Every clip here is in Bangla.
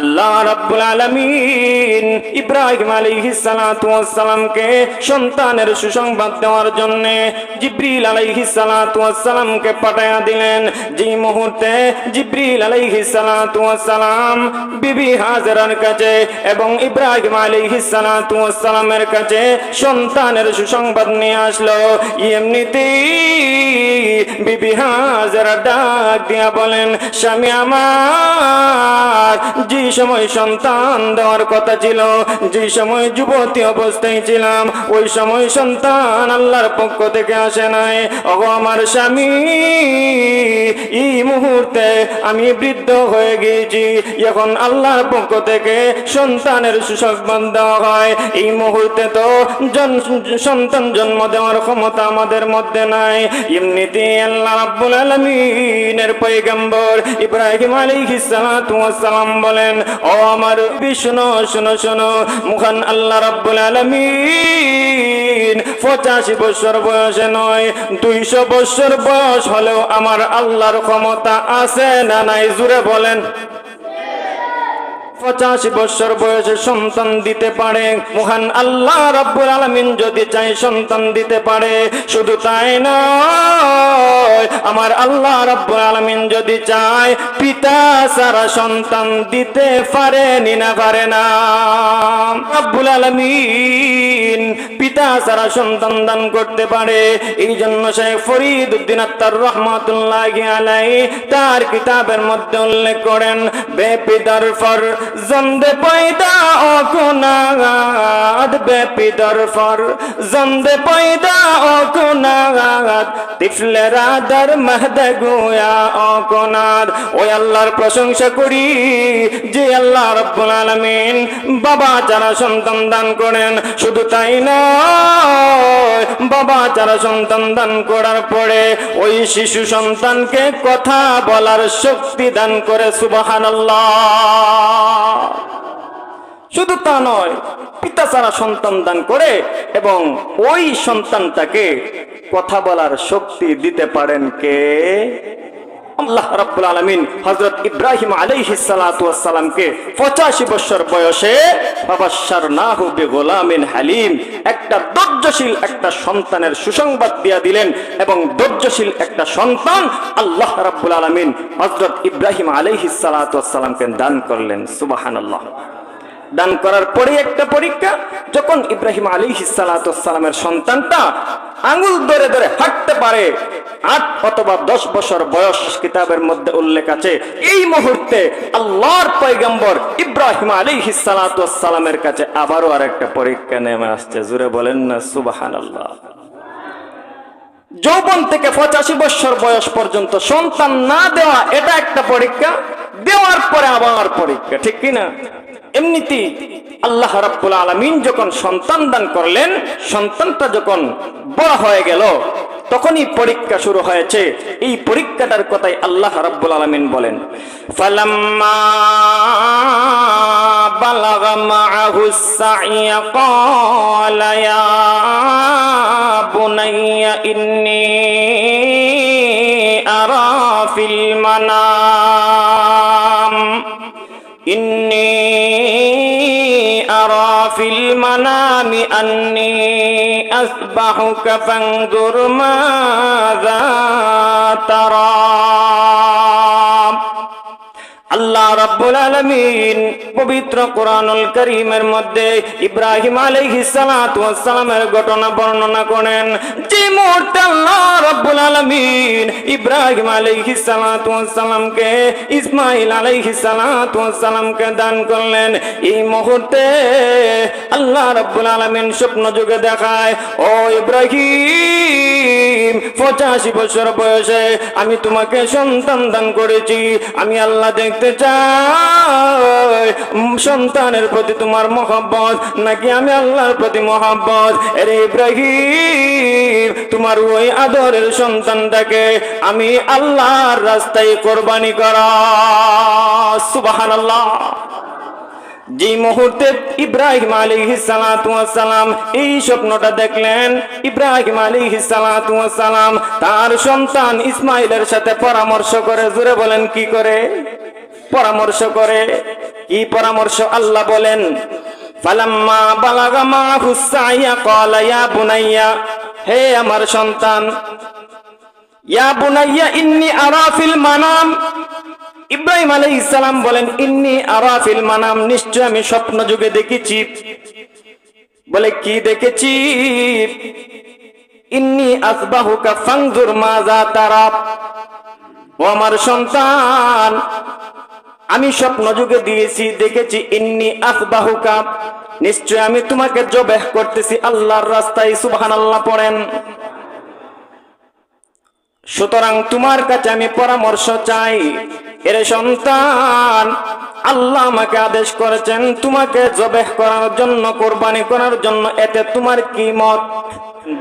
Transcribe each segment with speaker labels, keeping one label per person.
Speaker 1: আল্লাহ রাব্বুল আলামিন ইব্রাহিম আলাইহিস সালাতু ওয়াস সালামকে সন্তানের সুসংবাদ দেওয়ার জন্য জিব্রিল আলাইহিস সালাতু ওয়াস সালামকে পাঠায়া দিলেন। যে মুহূর্তে জিব্রিল আলাইহিস সালাতু ওয়াস সালাম বিবি হাজরার কাছে এবং ইব্রাহিম আলাইহিস সালাতু ওয়াস সালামের কাছে সন্তানের সুসংবাদ নিয়ে আসলো। এমনিতেই বিবি হাজরা ডাক দিয়া বলেন, স্বামী আমার, যে সময় সন্তান দেওয়ার কথা ছিল, যে সময় যুবতী অবস্থায় ছিলাম, ওই সময় সন্তান আল্লাহর পক্ষ থেকে আসে নাই। ও আমার স্বামী, এই মুহূর্তে আমি বৃদ্ধ হয়ে গিয়েছি। এখন আল্লাহর পক্ষ থেকে সন্তানের সুসংবাদ দেওয়া হয়। এই মুহূর্তে তো সন্তান জন্ম দেওয়ার ক্ষমতা আমাদের মধ্যে নাই। এমনিতে বলেন মুখান পঁচাশি বছর বয়সে নয়, দুইশো বছর বয়স হলেও আমার আল্লাহর ক্ষমতা আছে না নাই? জুড়ে বলেন। পঁচাশি বছর বয়সে সন্তান দিতে পারে। মহান আল্লাহ রব্বুল আলমিন যদি চাই সন্তান দিতে পারে, শুধু তাই নয়, আমার আল্লাহ রব্বুল আলমিন যদি চায়, পিতা সারা সন্তান দিতে পারে নি না পারে না। রব্বুল আলামিন পিতা সারা সন্তান দান করতে পারে, এই জন্য শেখ ফরিদ উদ্দিন আত্মার রহমাতুল্লাহ আলাই তার কিতাবের মধ্যে উল্লেখ করেন বেপিদার ফর জন্দে পয়দা অকুনাদ বেপিদার ফর জন্দে পয়দা অকুনাদ তিফলে রাদার মাহদে গুয়া অকুনাদ ওই আল্লাহর প্রশংসা করি যে আল্লাহ রব্বুল আলামিন বাবা যারা সন্তান দান করেন, শুধু তাই নয় বাবা যারা সন্তান দান করার পরে ওই শিশু সন্তানকে কথা বলার শক্তি দান করে, সুবহানাল্লাহ। শুধু তা নয়, পিতা ছাড়া সন্তান দান করে এবং ওই সন্তানটাকে কথা বলার শক্তি দিতে পারেন কে? আল্লাহ রাব্বুল আলামিন হযরত ইব্রাহিম আলাইহিস সালাতু ওয়াস সালামকে 85 বছর বয়সে ফাবাশশারনাহু বিগুলামিন হালিম, একটা ধৈর্যশীল একটা সন্তানের সুসংবাদ দিয়া দিলেন এবং ধৈর্যশীল একটা সন্তান আল্লাহ রাব্বুল আলামিন হযরত ইব্রাহিম আলাইহিস সালাতু ওয়াস সালামকে দান করলেন। সুবহানাল্লাহ। দান করার পরে একটা পরীক্ষা, যখন ইব্রাহিম আলী সালামের সন্তানটা আঙুল ধরে ধরে হাঁটতে পারে, আট অথবা দশ বছর বয়স কিতাবের মধ্যে উল্লেখ আছে, এই মুহূর্তে আল্লাহর পয়গম্বর ইব্রাহিম আলী সালামের কাছে আবারও আর একটা পরীক্ষা নেমে আসছে। জুড়ে বলেন না সুবাহান আল্লাহ যৌবন থেকে পঁচাশি বছর বয়স পর্যন্ত সন্তান না দেওয়া, এটা একটা পরীক্ষা, দেওয়ার পরে আবার পরীক্ষা, ঠিক কিনা? এমনিতেই আল্লাহ রাব্বুল আলামিন যখন সন্তান দান করলেন, সন্তানটা যখন বড় হয়ে গেল, তখনই পরীক্ষা শুরু হয়েছে। এই পরীক্ষাটার কথাই আল্লাহ রাব্বুল আলামিন বলেন, ফালাম্মা বালাগা মাআহু সাইয়া ক্বালা ইয়া বুনাইয়া ইন্নী আরা ফিল أني أسبحك فانظر ماذا ترى. পবিত্র কোরআনুল কারীমের মধ্যে ইব্রাহিম আলাইহিস ঘটনা বর্ণনা করেন। যে মুহূর্তে আল্লাহ রাব্বুল ইব্রাহিম আলাইহিস সালাতু ওয়াস সালামকে, ইসমাঈল দান করলেন। এই মুহূর্তে আল্লাহ রাব্বুল আলামিন স্বপ্ন যুগে দেখায়, ও ইব্রাহিম পঁচাশি বছর বয়সে আমি তোমাকে সন্তান দান করেছি। আমি আল্লাহ দেখতে চাই সন্তানের প্রতি তোমার মহব্বত, নাকি আমি আল্লাহর প্রতি মহাব্বত? এরে ইব্রাহিম, তোমার ওই আদরের সন্তানটাকে আমি আল্লাহর রাস্তায় কোরবানি করা। সুবাহান আল্লাহ যে মুহূর্তে ইব্রাহিম আলী সালাম এই স্বপ্নটা দেখলেন, ইব্রাহিম আলী সালাম তার সন্তান ইসমাইলের সাথে পরামর্শ করে জুড়ে বলেন, কি করে? পরামর্শ করে। কি পরামর্শ? আল্লাহ বলেন, ফালাম্মা বালাগা মা হুসাইয়া কলা ইয়া বুনাইয়া, হে আমার সন্তান, ইয়া বুনাইয়া ইন্নি আরাফিল মানাম ইব্রাহিম আলাইহিস সালাম বলেন, ইন্নি আরাফিল মানাম, নিশ্চয় আমি স্বপ্ন যুগে দেখেছি। বলে, কি দেখেছি? ইন্নি আসবাহুকা ফাংজুর মাজা তারা। ও আমার সন্তান, আমি স্বপ্ন যুগে দিয়েছি, দেখেছি। ইন্নি আসবাহুকা, নিশ্চয় আমি তোমাকে জবেহ করতেছি, আল্লাহর রাস্তায় সুবহান আল্লাহ পড়েন। সুতরাং তোমার কাছে আমি পরামর্শ চাই। এরে সন্তান আল্লাহ আমাকে আদেশ করেছেন, তোমাকে জবেহ করার জন্য, কোরবানি করার জন্য। এতে তোমার কি মত?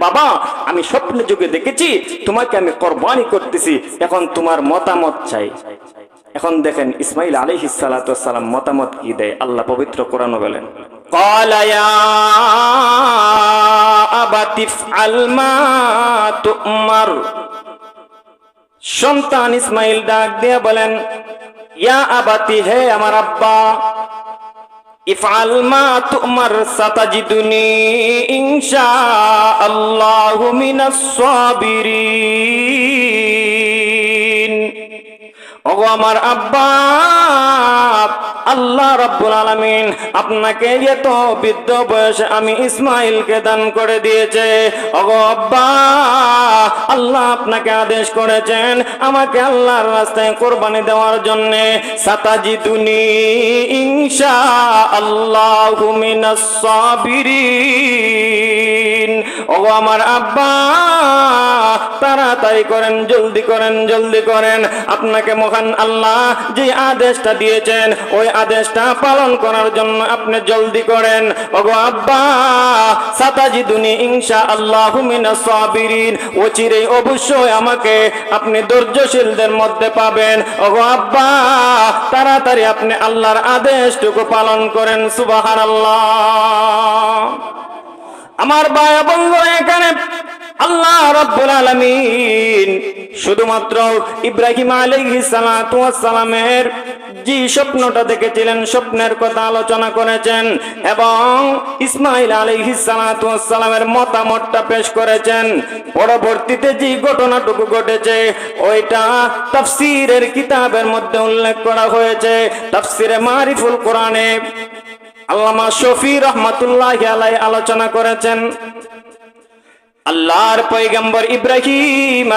Speaker 1: বাবা, আমি স্বপ্ন যুগে দেখেছি, তোমাকে আমি কোরবানি করতেছি। এখন তোমার মতামত চাই। এখন দেখেন ইসমাইল আলহ সালাম মতামত কি দেয়? আল্লাহ পবিত্র কোরআন বলেন কলায়া আবাতিফ আলমা তুমার। সন্তান ইসমাইল ডাক দিয়ে বলেন, ইয়া আবাতি, হে আমার আব্বা, ইফআল মা তুমার সাতাজিদুনি ইনশা আল্লাহু মিনাস সাবিরিন। ওগো আমার আব্বা, আল্লাহ রাব্বুল আলামিন আপনাকে এত বৃদ্ধ বয়সে আমি ইসমাইলকে দান করে দিয়েছে। ওগো আব্বা, আল্লাহ আপনাকে আদেশ করেছেন আমাকে আল্লাহর রাস্তায় কোরবানি দেওয়ার জন্য। সাতাজিদুনি ইনশা আল্লাহু মিনাস সাবিরিন। ওগো আমার আব্বা, তাড়াতাড়ি করেন, জলদি করেন জলদি করেন। আপনাকে মহান আল্লাহ যে আদেশটা দিয়েছেন, ওই আদেশটা পালন করার জন্য আপনি জলদি করেন। ওগো আব্বা সাতাজিদুনি ইনশা আল্লাহ মিনাস সাবিরিন। ও চিরে অবশ্যই আমাকে আপনি ধৈর্যশীলদের মধ্যে পাবেন। ওগো আব্বা, তাড়াতাড়ি আপনি আল্লাহর আদেশটুকু পালন করেন, সুবহানাল্লাহ। আমার বায়া বন্ধু এখানে। আল্লাহ রাব্বুল আলামিন শুধুমাত্র ইব্রাহিম সালামের যে স্বপ্নটা দেখেছিলেন, স্বপ্নের কথা আলোচনা করেছেন এবং ইসমাইল সালামের মতামতটা পেশ করেছেন। পরবর্তীতে যে ঘটনাটুকু ঘটেছে, ওইটা তাফসীরের কিতাবের মধ্যে উল্লেখ করা হয়েছে। তাফসীরে মারিফুল কোরআনে আল্লামা শফি রহমাতুল্লাহ আলাই আলোচনা করেছেন আল্লাহর পয়গম্বর ইব্রাহিম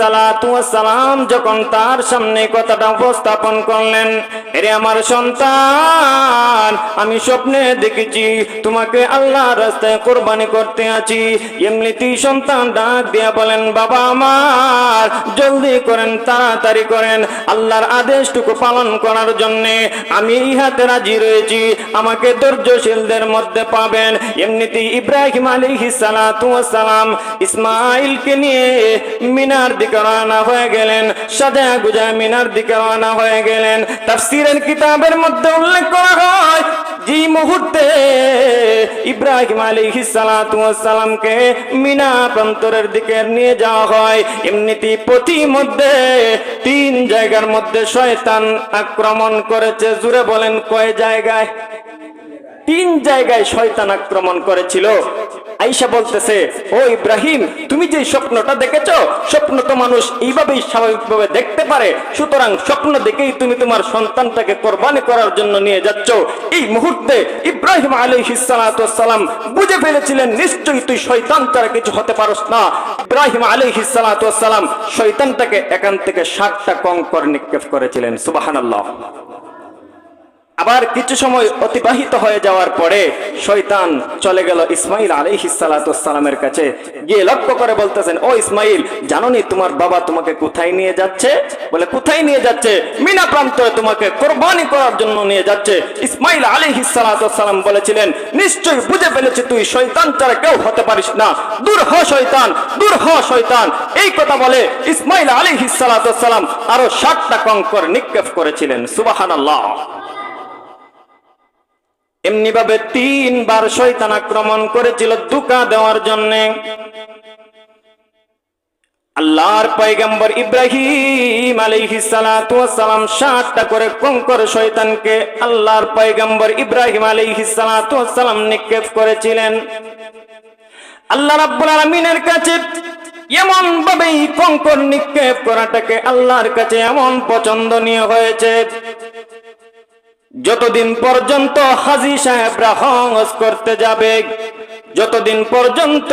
Speaker 1: সালাতু সালাম যখন তার সামনে কথাটা উপস্থাপন করলেন, এরে আমার সন্তান, আমি স্বপ্নে দেখেছি, তোমাকে আল্লাহর রাস্তায় কোরবানি করতে আছি। এমনিতেই সন্তান ডাক দিয়া বলেন, বাবা আমার, জলদি করেন, তাড়াতাড়ি করেন। আল্লাহর আদেশটুকু পালন করার জন্য আমি ইহাতে রাজি রয়েছি, আমাকে ধৈর্যশীলদের মধ্যে পাবেন। এমনিতেই ইব্রাহিম আলাইহিস সালাতু সালাম ইসমাইলকে নিয়ে মিনার দিকে রওনা হয়ে গেলেন। সাজা গুজা মিনার দিকে রওনা হয়ে গেলেন। তাফসীরের কিতাবের মধ্যে উল্লেখ করা হয়, যে মুহূর্তে ইব্রাহিম সালাতু সালামকে মিনা প্রান্তরের দিকে নিয়ে যাওয়া হয়। এমনিতে প্রতি মধ্যে তিন জায়গার মধ্যে শয়তান আক্রমণ করেছে। জুড়ে বলেন কয় জায়গায়? তিন জায়গায় শয়তান আক্রমণ করেছিল। আইসা বলতেছে, ও ইব্রাহিম, তুমি যে স্বপ্নটা দেখেছ, স্বপ্ন তো মানুষ এইভাবেই স্বাভাবিকভাবে দেখতে পারে। সুতরাং স্বপ্ন দেখেই তুমি তোমার সন্তানটাকে কোরবানি করার জন্য নিয়ে যাচ্ছ। এই মুহূর্তে ইব্রাহিম আলাইহিসসালাম বুঝে ফেলেছিলেন, নিশ্চয়ই তুই শয়তান তারা কিছু হতে পারস না। ইব্রাহিম আলাইহিসসালাম শয়তানটাকে এখান থেকে ষাটটা কঙ্কর নিক্ষেপ করেছিলেন, সুবাহানাল্লাহ। আবার কিছু সময় অতিবাহিত হয়ে যাওয়ার পরে শয়তান চলে গেল ইসমাইল আলাইহিসালামের কাছে। গিয়ে লক্ষ্য করে বলতেছেন, ও ইসমাইল, জানোনি তোমার বাবা তোমাকে কোথায় নিয়ে যাচ্ছে? বলে, কোথায় নিয়ে যাচ্ছে? মিনা প্রান্তরে তোমাকে কোরবানি করার জন্য নিয়ে যাচ্ছে। ইসমাইল আলাইহিসালাম বলেছিলেন, নিশ্চয়ই বুঝে ফেলেছে তুই শয়তান ছাড়া কেউ হতে পারিস না। দূর হ শয়তান, দূর হ শয়তান। এই কথা বলে ইসমাইল আলাইহিসালাম আরও ষাটটা কঙ্কর নিক্ষেপ করেছিলেন। সুবাহান এমনি ভাবে তিনবার শয়তান আক্রমণ করেছিল দুকা দেওয়ার জন্য। আল্লাহর পয়গম্বর ইব্রাহিম আলাইহিস সালাতু ওয়াস সালাম সাতটা করে কঙ্কর শয়তানকে আল্লাহর পয়গম্বর ইব্রাহিম আলাইহিস সালাতু ওয়াস সালাম নিক্ষেপ করেছিলেন। আল্লাহ রাব্বুল আলামিনের কাছে এমন ভাবে এই কঙ্কর নিক্ষেপ করাটাকে আল্লাহর কাছে এমন পছন্দনীয় হয়েছে। যতদিন পর্যন্ত হাজি সাহেবরা হজ করতে যাবে, যতদিন পর্যন্ত,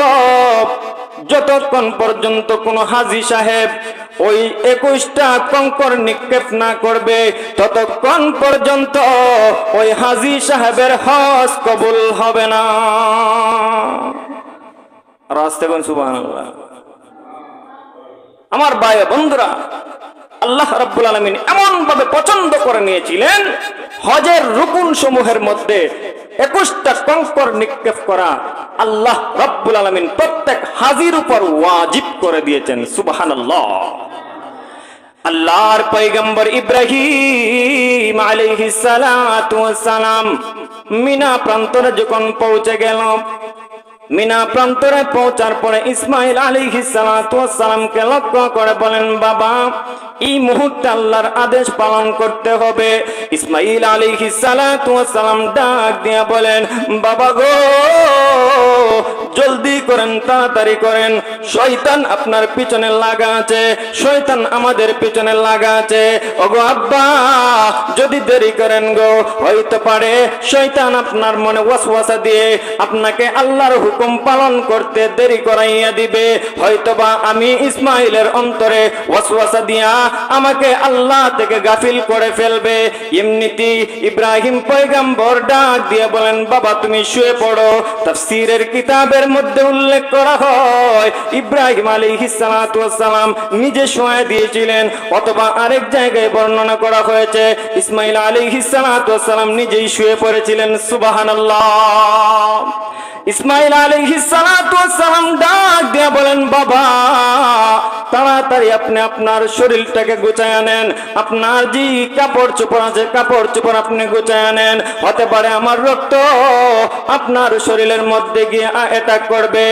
Speaker 1: যতক্ষণ পর্যন্ত কোন হাজি সাহেব ওই একুশটা কঙ্কর নিক্ষেপ না করবে, ততক্ষণ পর্যন্ত ওই হাজি সাহেবের হজ কবুল হবে না। রাস্তে সুবাহ আমার ভাই বন্ধুরা আল্লাহ রাব্বুল আলামিন এমন ভাবে পছন্দ করে নিয়েছিলেন, হজের রুকুন সমূহের মধ্যে একুশটা কঙ্কর নিক্ষেপ করা আল্লাহ রাব্বুল আলামিন প্রত্যেক হাজির উপর ওয়াজিব করে দিয়েছেন, সুবহানাল্লাহ। আল্লাহর পয়গম্বর ইব্রাহিম ওয়াস মিনা প্রান্তরে যখন পৌঁছে গেল মিনা প্রান্তরে পৌঁছার পরে ইসমাইল আলী সালামকে লক্ষ্য করে বলেন, বাবা, এই মুহূর্তে আল্লাহর আদেশ পালন করতে হবে। ইসমাইল আলী সালাম ডাক দিয়ে বলেন, বাবা গো জলদি করেন, তাড়াতাড়ি করেন। শয়তান আপনার পিছনে লাগা আছে, শয়তান আমাদের পিছনে লাগা আছে। ওগো আব্বা, যদি দেরি করেন গো হইতে পারে। শয়তান আপনার মনে ওয়াসওয়াসা দিয়ে আপনাকে আল্লাহর হুকুম পালন করতে দেরি করাইয়া দিবে। হয়তোবা আমি ইসমাইলের অন্তরে ওয়াসওয়াসা দিয়া আমাকে আল্লাহ থেকে গাফিল করে ফেলবে। এমনিতি ইব্রাহিম পয়গাম্বর ডাক দিয়ে বলেন, বাবা, তুমি শুয়ে পড়ো। তাফসীরের কিতাবের মধ্যে উল্লেখ করা হয়, ইব্রাহিম আলী হিসালাম সালাম নিজে সোয়া দিয়েছিলেন, অথবা আরেক জায়গায় বর্ণনা করা হয়েছে, ইসমাইল আলী হিসালাম নিজেই শুয়ে পড়েছিলেন, সুবহানাল্লাহ। ইসমাইল সালাম ডাক দিয়ে বলেন, বাবা, তাড়াতাড়ি আপনি আপনার শরীরটাকে গুছায় আনেন। আপনার যে কাপড় চোপড় আছে, কাপড় চোপড় আপনি গুছায় আনেন। হতে পারে আমার রক্ত আপনার শরীরের মধ্যে গিয়ে এটা করবে।